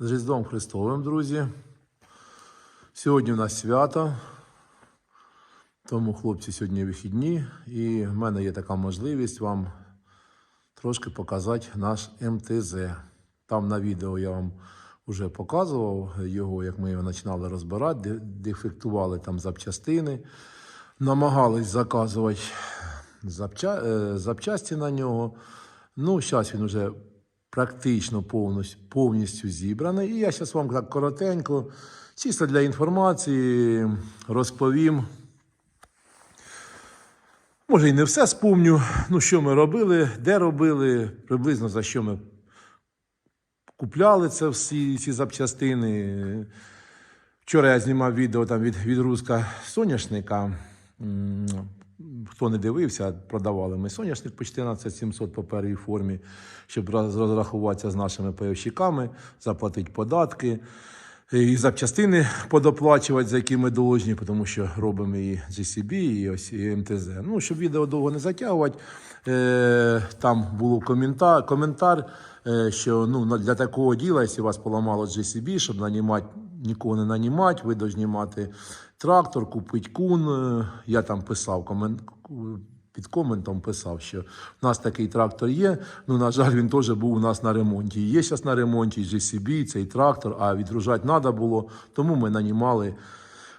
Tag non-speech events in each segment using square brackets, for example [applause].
З Різдвом Христовим, друзі. Сьогодні у нас свято, тому хлопці сьогодні вихідні, і в мене є така можливість вам трошки показати наш МТЗ. Там на відео я вам вже показував його, як ми його починали розбирати, дефектували там запчастини, намагались заказувати запча... е, запчасті на нього. Ну, зараз він вже практично повністю, повністю зібраний. І я зараз вам так коротенько, чисто для інформації, розповім. Може, і не все спомню, ну, що ми робили, де робили, приблизно за що ми купляли це всі ці запчастини. Вчора я знімав відео там від, від руска соняшника. Хто не дивився, продавали ми соняшник по 14 700 по первій формі, щоб розрахуватися з нашими пайовщиками, заплатити податки. І запчастини подоплачувати, за які ми должні, тому що робимо і GCB, і ось і МТЗ. Ну, щоб відео довго не затягувати, е, там був коментар, коментар е, що ну, для такого діла, якщо вас поламало GCB, щоб нанімати, нікого не нанімати, ви повинні мати трактор, купити кун. Е, Я там писав комент, під коментом писав, що в нас такий трактор є. Ну, на жаль, він теж був у нас на ремонті. Є зараз на ремонті GCB, цей трактор, а відгружати треба було. Тому ми нанімали,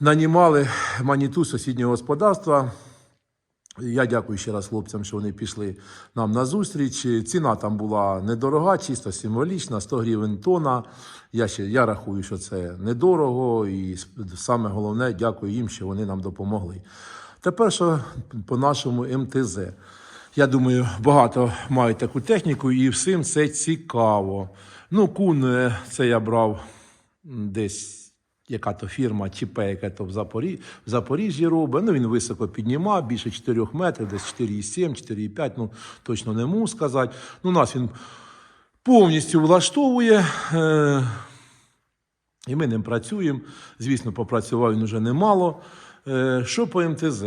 нанімали маніту сусіднього господарства. Я дякую ще раз хлопцям, що вони пішли нам на зустріч. Ціна там була недорога, чисто символічна, 100 гривень тонна. Я ще я рахую, що це недорого, і саме головне, дякую їм, що вони нам допомогли. Тепер що по нашому МТЗ. Я думаю, багато мають таку техніку, і всім це цікаво. Ну, кун е, це я брав десь яка то фірма ЧП, яка то в, Запорі... в Запоріжжі робить. Ну, він високо піднімав, більше 4 метрів, десь 4,7, 4,5, ну точно не можу сказати. Ну, нас він повністю влаштовує. Е... І ми ним працюємо. Звісно, попрацював він вже немало. Е, Що по МТЗ?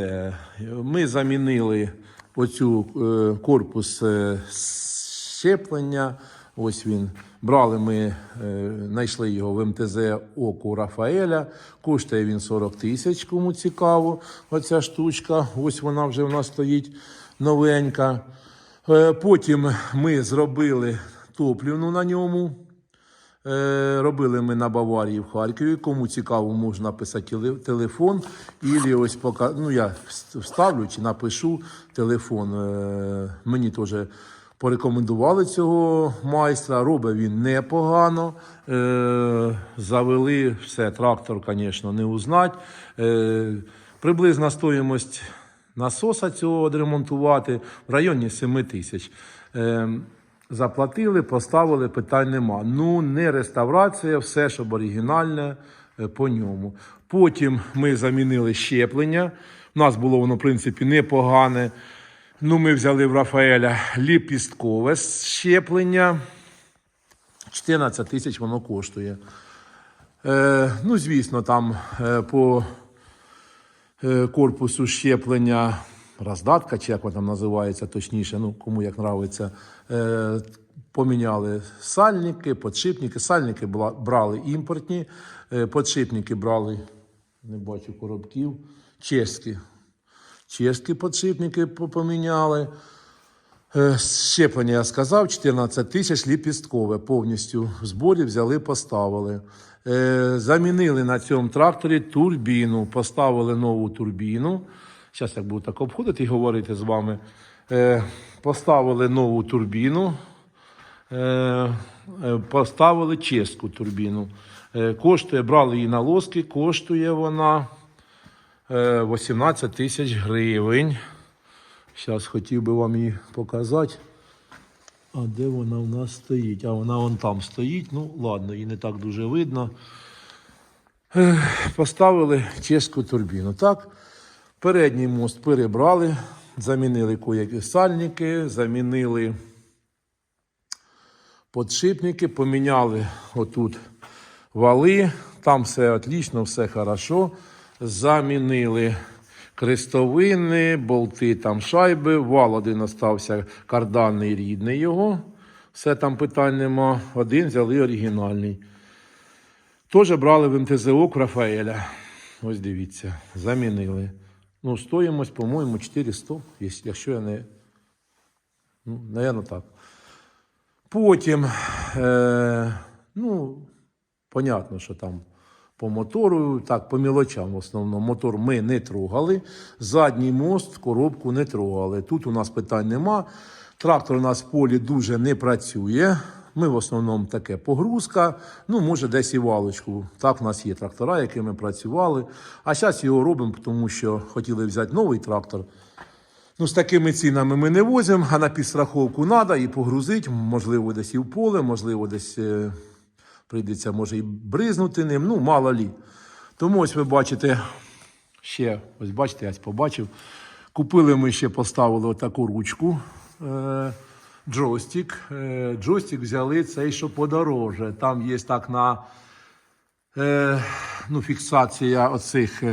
Ми замінили оцю е, корпус е, щеплення. Ось він. Брали ми, е, знайшли його в МТЗ Оку Рафаеля. Коштує він 40 тисяч, кому цікаво. Оця штучка. Ось вона вже в нас стоїть новенька. Е, Потім ми зробили топлівну на ньому. Е, Робили ми на Баварії в Харкові. Кому цікаво, можна написати телефон. Ілі ось пока, ну я вставлю чи напишу телефон. Мені теж порекомендували цього майстра. Робить він непогано. Е, Завели все, трактор, звісно, не узнать. Е, Приблизна стоїмость насоса цього відремонтувати в районі 7 тисяч. Е, Заплатили, поставили, питань нема. Ну, не реставрація, все, щоб оригінальне по ньому. Потім ми замінили щеплення. У нас було воно, в принципі, непогане. Ну, ми взяли в Рафаеля ліпісткове щеплення. 14 тисяч воно коштує. Е, ну, звісно, там е, по е, корпусу щеплення, роздатка, чи як вона там називається точніше, ну кому як нравиться. Е, поміняли сальники, подшипники. Сальники брали імпортні, е, подшипники брали, не бачу коробків, чеські. Чеські подшипники поміняли. Е, Щеплення я сказав, 14 тисяч ліпісткове повністю в зборі взяли, поставили. Е, Замінили на цьому тракторі турбіну, поставили нову турбіну. Зараз я буду так обходити і говорити з вами. Е, Поставили нову турбіну, поставили чеську турбіну. Коштує, брали її на лоски, коштує вона 18 тисяч гривень. Зараз хотів би вам її показати. А де вона в нас стоїть? А вона вон там стоїть. Ну, ладно, її не так дуже видно. Поставили чеську турбіну. Так, передній мост перебрали, замінили коякі сальники, замінили подшипники, поміняли отут вали. Там все отлично, все хорошо. Замінили крестовини, болти, там шайби. Вал один остався карданний рідний його. Все там питань нема. Один взяли оригінальний. Теж брали в МТЗО к Рафаеля. Ось дивіться, замінили. Ну, стоїмось, по-моєму, 400, якщо- я не. Ну, наверное, так. Потім, е, ну, понятно, що там по мотору, так, по мілочам в основному. Мотор ми не трогали. Задній мост, коробку не трогали. Тут у нас питань нема. Трактор у нас в полі дуже не працює. Ми в основному таке погрузка, ну, може, десь і валочку. Так, у нас є трактора, якими працювали. А зараз його робимо, тому що хотіли взяти новий трактор. Ну, з такими цінами ми не возимо, а на підстраховку треба і погрузити, можливо, десь і в поле, можливо, десь е, прийдеться, може, і бризнути ним, ну, мало лі. Тому ось ви бачите, ще, ось бачите, я побачив. Купили ми ще, поставили отаку ручку. Е, джойстик. Е, джойстик взяли цей, що подороже. Там є так на е, ну, фіксація оцих,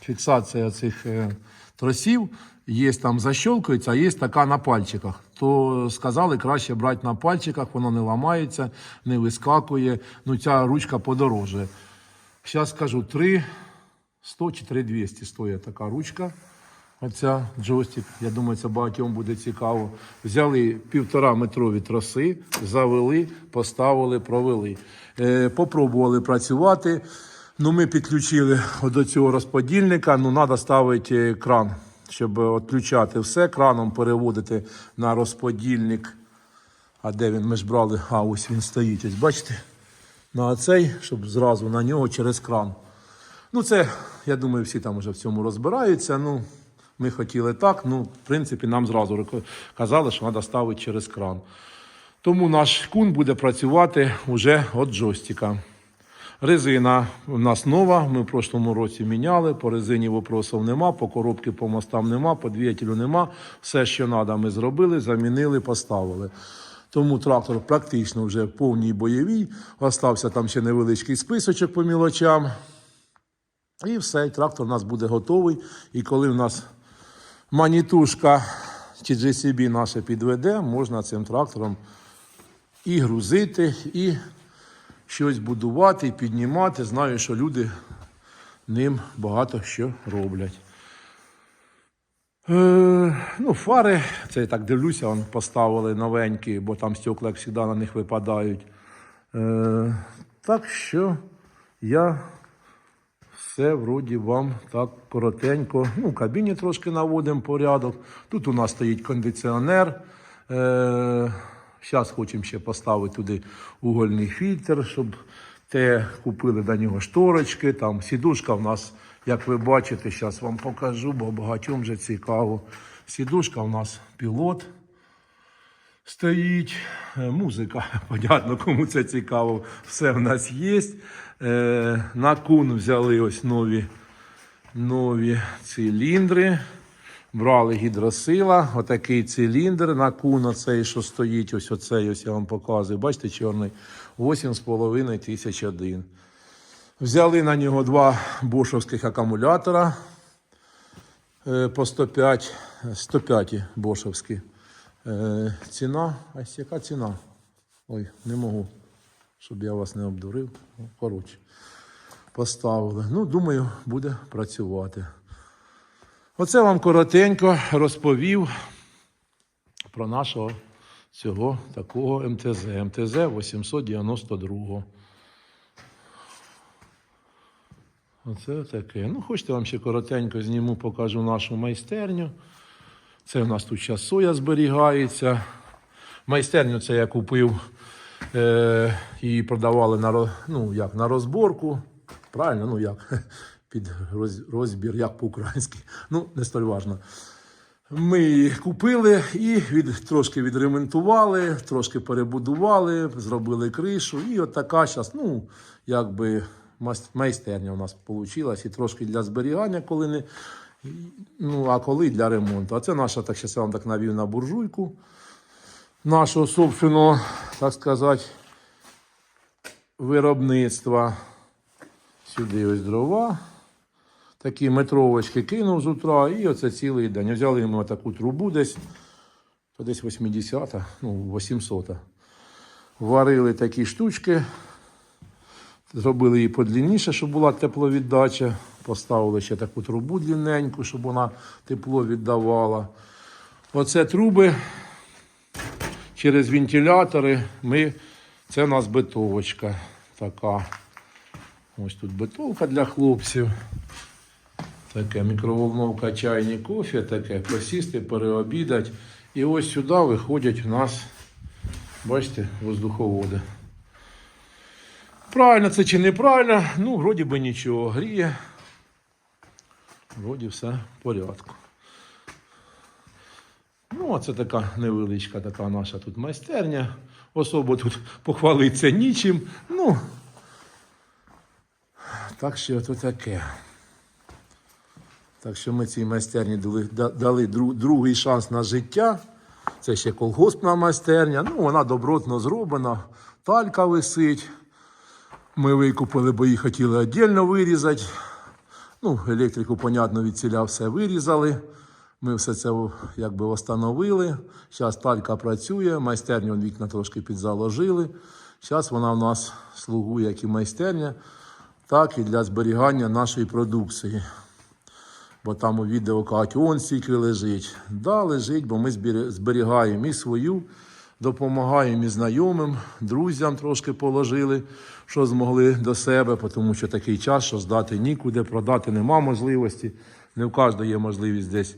фіксація оцих е, тросів. Є там защолкується, а є така на пальчиках. То сказали, краще брати на пальчиках, воно не ламається, не вискакує. Ну, ця ручка подороже. Зараз скажу 3 100 чи 3 200 стоїть така ручка. Оця джойстик. Я думаю, це багатьом буде цікаво. Взяли півтора метрові троси, завели, поставили, провели. Е, попробували працювати. Ну, ми підключили до цього розподільника. Ну, треба ставити кран, щоб відключати все. Краном переводити на розподільник. А де він? Ми ж брали. А, ось він стоїть. Ось бачите? На цей, щоб зразу на нього через кран. Ну, це, я думаю, всі там вже в цьому розбираються. Ну, ми хотіли так. Ну, в принципі, нам зразу казали, що треба ставити через кран. Тому наш кун буде працювати вже від джойстика. Резина у нас нова. Ми в прошлому році міняли. По резині вопросів нема, по коробці по мостам нема, по двигателю нема. Все, що треба, ми зробили, замінили, поставили. Тому трактор практично вже повній бойовій. Остався там ще невеличкий списочок по мілочам. І все, трактор у нас буде готовий. І коли в нас манітушка чи GCB наша підведе, можна цим трактором і грузити, і щось будувати, і піднімати. Знаю, що люди ним багато що роблять. Е, ну, фари, це я так дивлюся, он поставили новенькі, бо там стекла, як завжди, на них випадають. Е, так що я все вроді вам так коротенько. Ну, в кабіні трошки наводимо порядок. Тут у нас стоїть кондиціонер. Е, Зараз хочемо ще поставити туди угольний фільтр, щоб те купили до нього шторочки. Там сідушка в нас, як ви бачите, зараз вам покажу, бо багатьом вже цікаво. Сідушка у нас пілот стоїть. Е, Музика, [laughs] понятно, кому це цікаво. Все в нас є. Е, на кун взяли ось нові, нові циліндри. Брали гідросила, отакий циліндр на кун, оцей, що стоїть, ось оцей, ось я вам показую. Бачите, чорний, 8,5 тисяч один. Взяли на нього два бошовських акумулятора е, по 105, 105 бошовські. Е, ціна, ось яка ціна? Ой, не можу, щоб я вас не обдурив. Ну, коротше, поставили. Ну, думаю, буде працювати. Оце вам коротенько розповів про нашого цього такого МТЗ. МТЗ 892. Оце таке. Ну, хочете, вам ще коротенько зніму, покажу нашу майстерню. Це у нас тут зараз соя зберігається. Майстерню це я купив, е, її продавали на, ну, як, на розборку. Правильно, ну як, під розбір, як по-українськи. Ну, не столь важно. Ми її купили і від, трошки відремонтували, трошки перебудували, зробили кришу. І от така зараз, ну, якби майстерня у нас вийшла. І трошки для зберігання, коли не. Ну, а коли для ремонту. А це наша, так зараз я вам так навів на буржуйку нашого собственного, так сказати, виробництва. Сюди ось дрова. Такі метровочки кинув з утра, і оце цілий день. Взяли ми таку трубу десь, то десь 80-та, ну, 800-та. Варили такі штучки. Зробили її подлінніше, щоб була тепловіддача. Поставили ще таку трубу длинненьку, щоб вона тепло віддавала. Оце труби через вентилятори. Ми, це у нас битовочка така. Ось тут битовка для хлопців. Таке мікроволновка, чайник, кофе, таке, посісти, переобідати. І ось сюди виходять у нас, бачите, воздуховоди. Правильно це чи неправильно? Ну, вроді би нічого гріє. Вроді все в порядку. Ну, а це така невеличка така наша тут майстерня. Особо тут похвалитися нічим. Ну, так що то таке. Так що ми цій майстерні дали, дали другий шанс на життя. Це ще колгоспна майстерня. Ну, вона добротно зроблена. Талька висить. Ми викупили, бо її хотіли віддільно вирізати. Ну, електрику, понятно, від ціля все вирізали. Ми все це якби встановили. Зараз талька працює, майстерню вікна трошки підзаложили. Зараз вона в нас слугує як і майстерня, так і для зберігання нашої продукції. Бо там у відео кажуть, он стільки лежить. Да, лежить, бо ми зберігаємо і свою, допомагаємо і знайомим, друзям трошки положили, що змогли до себе, тому що такий час, що здати нікуди, продати нема можливості. Не в кожного є можливість десь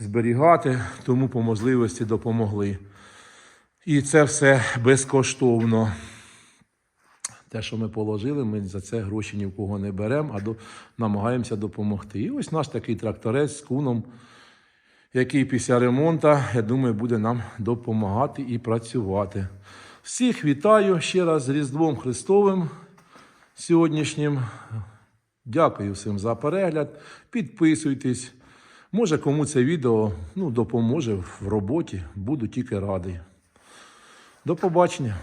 зберігати, тому по можливості допомогли. І це все безкоштовно. Те, що ми положили, ми за це гроші ні в кого не беремо, а до, намагаємося допомогти. І ось наш такий тракторець з куном, який після ремонту, я думаю, буде нам допомагати і працювати. Всіх вітаю ще раз з Різдвом Христовим сьогоднішнім. Дякую всім за перегляд. Підписуйтесь. Може, кому це відео ну, допоможе в роботі. Буду тільки радий. До побачення.